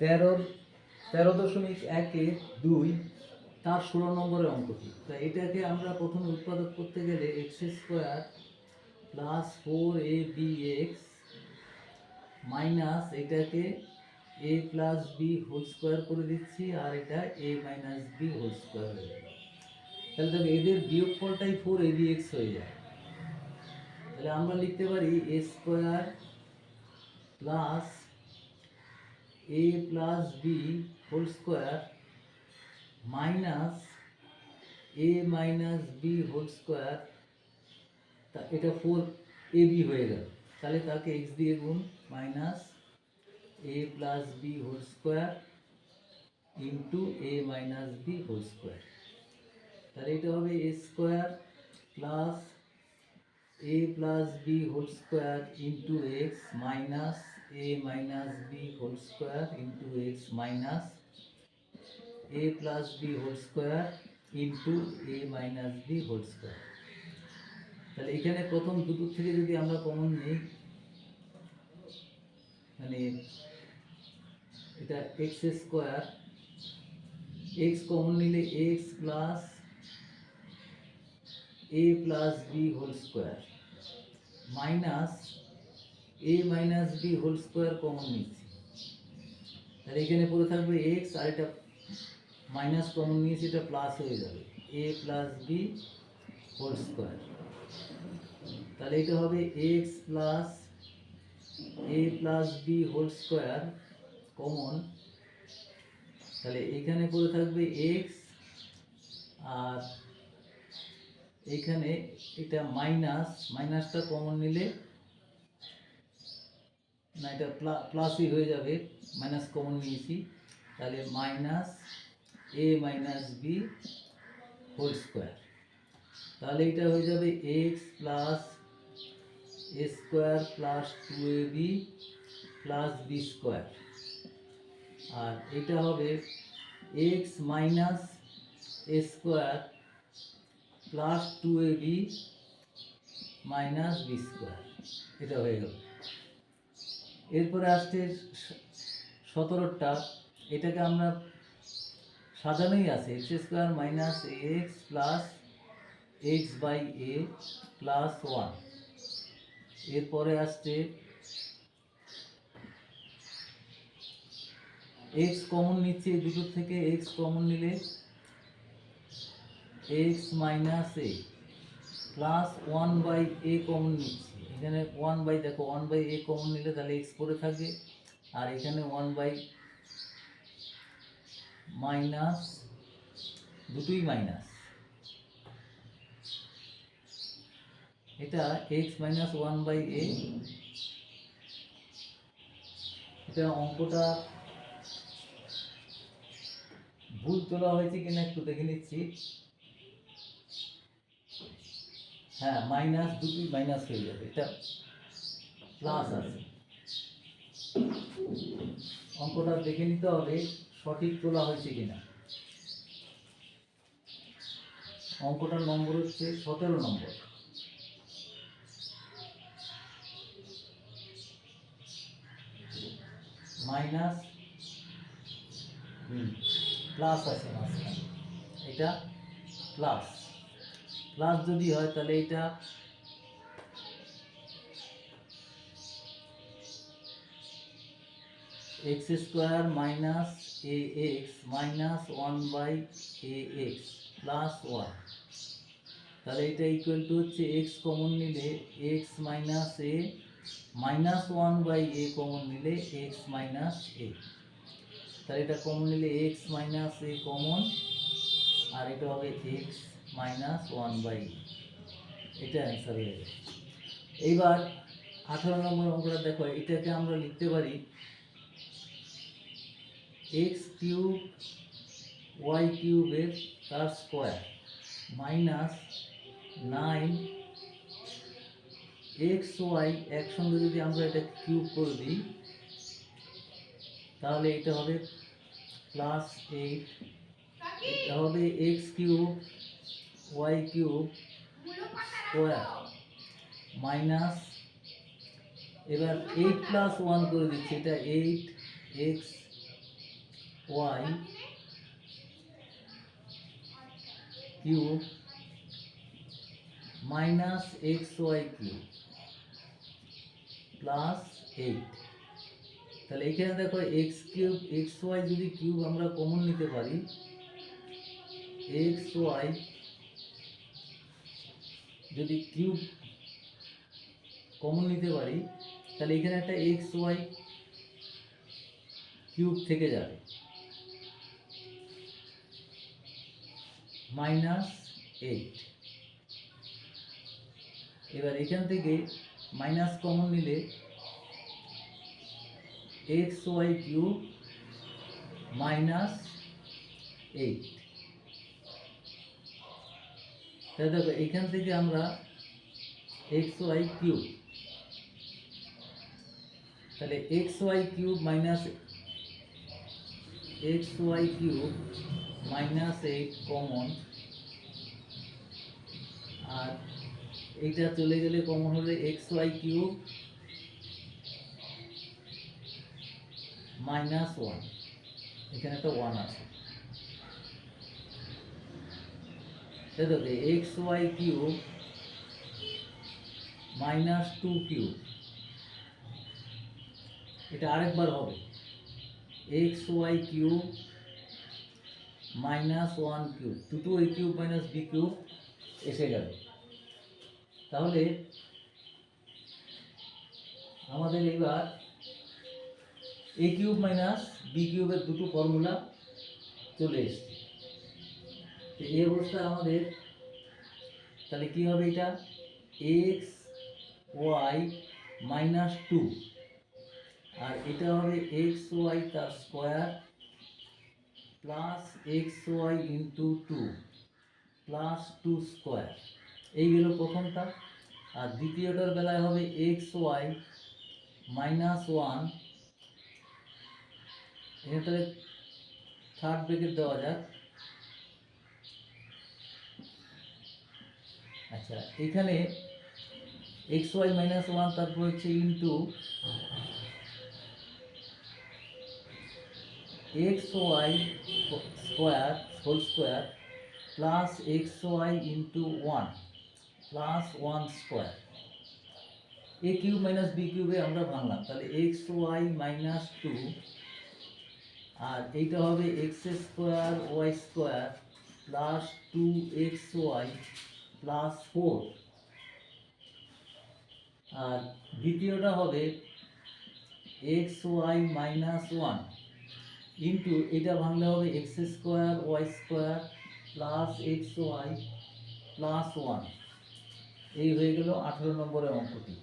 তেরো তেরো দশমিক একে দুই তার ষোলো নম্বরের অঙ্কটি তা এটাকে আমরা প্রথমে উৎপাদক করতে গেলে x square plus four a b x minus এটাকে a plus b whole square করে দিচ্ছি আর এটা a minus b whole square হয়ে যাবে তাহলে দেখো এদের বিয়োগফলটাই ফোর এ বি এক্স হয়ে যায়। তাহলে আমরা লিখতে পারি a square plus a plus b whole square minus a minus b whole square তা এটা ফোর এ বি হয়ে গেল। তাহলে তাকে এক্স দিয়ে গুণ minus a plus b whole square into a minus b whole square তাহলে এটা হবে a square plus a plus b whole square into x minus a minus b whole square into x minus a plus b whole square into a minus b whole square তাহলে এখানে প্রথম দুটো থেকে যদি আমরা কমন নিই মানে এটা এক্স স্কোয়ার এক্স কমন নিলে x plus a plus b whole square minus a minus b whole square common নিচ্ছি তাহলে এখানে পড়ে থাকবে এক্স আর এটা মাইনাস কমন নিয়েছি, এটা প্লাস হয়ে যাবে। A plus b whole square তাহলে এটা হবে x plus a plus b whole square common তাহলে এখানে পড়ে থাকবে এক্স আর এখানে এটা মাইনাস মাইনাসটা কমন নিলে না, এটা প্লাসই হয়ে যাবে মাইনাস কমন নিয়েছি। তাহলে minus a minus b whole square তাহলে এটা হয়ে যাবে x plus a square plus two a b plus b square আর এটা হবে x minus a square plus two a b minus b square এটা হয়ে গেল। এরপরে আসছে সতেরোটা, এটাকে আমরা সাজানোই আছে x square minus x plus x by a plus one এরপরে আসছে এক্স কমন নিচ্ছে এই দুটোর থেকে এক্স কমন নিলে x minus a plus one by a common নিচ্ছি। এখানে ওয়ান বাই দেখো ওয়ান বাই এ কমন নিলে তাহলে এক্স পড়ে থাকবে আর এখানে ওয়ান বাই মাইনাস দুটোই মাইনাস এটা x minus one by a এটা অঙ্কটা ভুল তোলা হয়েছে কিনা একটু দেখে নিচ্ছি। হ্যাঁ মাইনাস দুটোই মাইনাস হয়ে যাবে? এটা প্লাস আছে। অঙ্কটা দেখে নিতে হবে সঠিক তোলা হয়েছে কিনা। অঙ্কটার নম্বর হচ্ছে সতেরো নম্বর। মাইনাস প্লাস আছে এটা প্লাস প্লাস যদি হয়, তাহলে এটা x square minus a x minus one by a x plus one তাহলে এটা ইকুয়াল টু হচ্ছে এক্স কমন নিলে x minus a minus one by a common নিলে এক্স মাইনাস এ তাহলে এটা কমন নিলে এক্স মাইনাস এ কমন আর এটা হবে এক্স মাইনাস ওয়ান বাই এটা অ্যান্সার হয়ে যাবে এইবার আঠারো নম্বর অঙ্কটা দেখো, এটাকে আমরা লিখতে পারি এক্স কিউব ওয়াই কিউবের তার square minus nine x y একসঙ্গে যদি আমরা এটা কিউব করে দিই, তাহলে এটা হবে প্লাস এইট এটা হবে x cube y cube square minus এবার এইট প্লাস ওয়ান করে দিচ্ছি, এটা eight x y cube minus x y cube plus eight. তাহলে এখানে দেখো এক্স কিউব, এক্স ওয়াই যদি কিউব আমরা কমন নিতে পারি, এক্স ওয়াই যদি কিউব কমন নিতে পারি, তাহলে এখানে একটা এক্স ওয়াই কিউব থেকে যাবে। মাইনাস এইট এবার এখান থেকে মাইনাস কমন নিলে x y cube minus eight তাহলে দেখো, এখান থেকে আমরা এক্স ওয়াই কিউব তাহলে x y cube minus x y cube minus eight common আর এইটা চলে গেলে কমন হলে x y cube minus one এখানে একটা ওয়ান আছে। দেখো x y cube minus two cube এটা আরেকবার হবে। X y cube minus one cube দুটো a cube minus b cube এসে গেল। তাহলে আমাদের এবার এ কিউব মাইনাস বি কিউবের দুটো ফর্মুলা চলে এসছে। তো এই অবস্থায় আমাদের, তাহলে কি হবে এটা? এক্স ওয়াই মাইনাস টু আর এটা হবে এক্স ওয়াই তার square plus x y into two plus two square এই গেল প্রথমটা। আর দ্বিতীয়টার বেলায় হবে এক্স ওয়াই মাইনাস ওয়ান এখানে তাহলে থার্ড ব্রেকেট দেওয়া যাক। আচ্ছা এখানে এক্স ওয়াই মাইনাস ওয়ান তারপর হচ্ছে into x y square whole square plus x y into one plus one square a cube minus b কিউবে আমরা ভাঙলাম, তাহলে এক্স ওয়াই মাইনাস টু আর এইটা হবে x square y square plus two x y plus four আর দ্বিতীয়টা হবে x y minus one into এটা ভাঙলে হবে x square y square plus x y plus one এই হয়ে গেল আঠেরো নম্বরের অঙ্কটি।